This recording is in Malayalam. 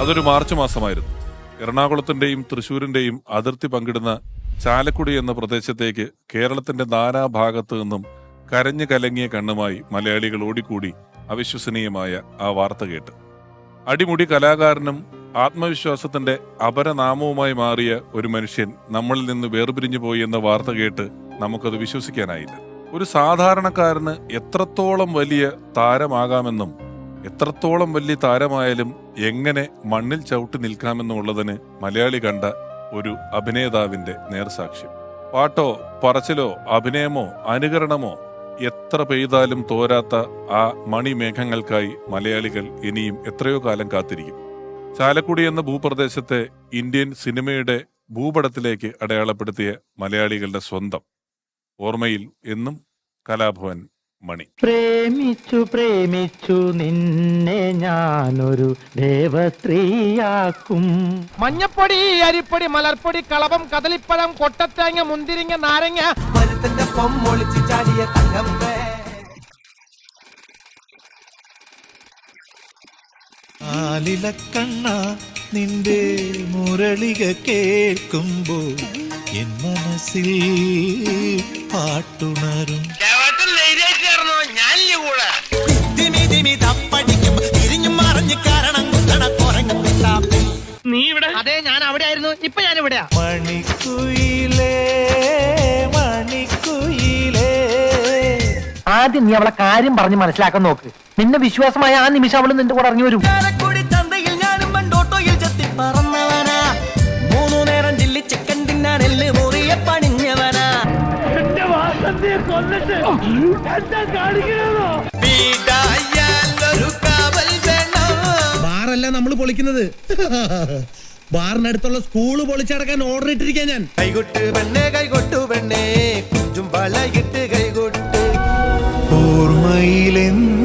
അതൊരു മാർച്ച് മാസമായിരുന്നു. എറണാകുളത്തിന്റെയും തൃശൂരിന്റെയും അതിർത്തി പങ്കിടുന്ന ചാലക്കുടി എന്ന പ്രദേശത്തേക്ക് കേരളത്തിന്റെ നാനാഭാഗത്തു നിന്നും കരഞ്ഞു കലങ്ങിയ കണ്ണുമായി മലയാളികൾ ഓടിക്കൂടി അവിശ്വസനീയമായ ആ വാർത്ത കേട്ട്. അടിമുടി കലാകാരനും ആത്മവിശ്വാസത്തിന്റെ അപരനാമവുമായി മാറിയ ഒരു മനുഷ്യൻ നമ്മളിൽ നിന്ന് വേർപിരിഞ്ഞു പോയി എന്ന വാർത്ത കേട്ട് നമുക്കത് വിശ്വസിക്കാനായില്ല. ഒരു സാധാരണക്കാരന് എത്രത്തോളം വലിയ താരമാകാമെന്നും എത്രത്തോളം വലിയ താരമായാലും എങ്ങനെ മണ്ണിൽ ചവിട്ടി നിൽക്കാമെന്നുള്ളതിന് മലയാളി കണ്ട ഒരു അഭിനേതാവിന്റെ നേർസാക്ഷ്യം. പാട്ടോ പറച്ചിലോ അഭിനയമോ അനുകരണമോ എത്ര പെയ്താലും തോരാത്ത ആ മണിമേഘങ്ങൾക്കായി മലയാളികൾ ഇനിയും എത്രയോ കാലം കാത്തിരിക്കും. ചാലക്കുടി എന്ന ഭൂപ്രദേശത്തെ ഇന്ത്യൻ സിനിമയുടെ ഭൂപടത്തിലേക്ക് അടയാളപ്പെടുത്തിയ മലയാളികളുടെ സ്വന്തം ഓർമ്മയിൽ എന്നും കലാഭവൻ മണി. പ്രേമിച്ചു പ്രേമിച്ചു നിന്നെ ഞാനൊരു ദേവസ്ത്രീയാക്കും. മഞ്ഞപ്പൊടി അരിപ്പൊടി മലർപ്പൊടി കളവം കദളിപ്പഴം കൊട്ടത്തേങ്ങ മുന്തിരിങ്ങ നാരങ്ങ. ആലിലക്കണ്ണ നിന്റെ മുരളിക കേൾക്കുമ്പോൾ എൻ മനസ്സിൽ പാട്ടുണരും. അവിടെ ആയിരുന്നു ഇപ്പൊ ഞാൻ ഇവിടെയാ മണിക്കുയിലേ മണിക്കുയിലേ. ആദ്യം നീ അവളെ കാര്യം പറഞ്ഞ് മനസ്സിലാക്കാൻ നോക്ക്. നിന്നെ വിശ്വാസമായ ആ നിമിഷം അവൾ നിന്റെ കൂടെ ഇറങ്ങി വരും. ചാലക്കുടി ചന്തയിൽ ഞാനും പണ്ടോട്ടോയിൽ ചെത്തി പറന്നവനാ. മൂന്നു നേരം ചില്ലി ചിക്കൻ തിന്നാൻ എല്ല് മുറിയ പണിഞ്ഞവനാ. വീടായാലൊരു കാവൽ വേണം. ബാറല്ല നമ്മൾ പൊളിക്കുന്നത്. ബാറിനടുത്തുള്ള സ്കൂൾ പൊളിച്ചടക്കാൻ ഓർഡർ ഇട്ടിരിക്കാൻ ഞാൻ. കൈകൊട്ട് പെണ്ണേ കൈകൊട്ടു പെണ്ണേ കുഞ്ചും വളയിട്ട് കൈകൊട്ട്. ഓർമ്മയിലെന്നും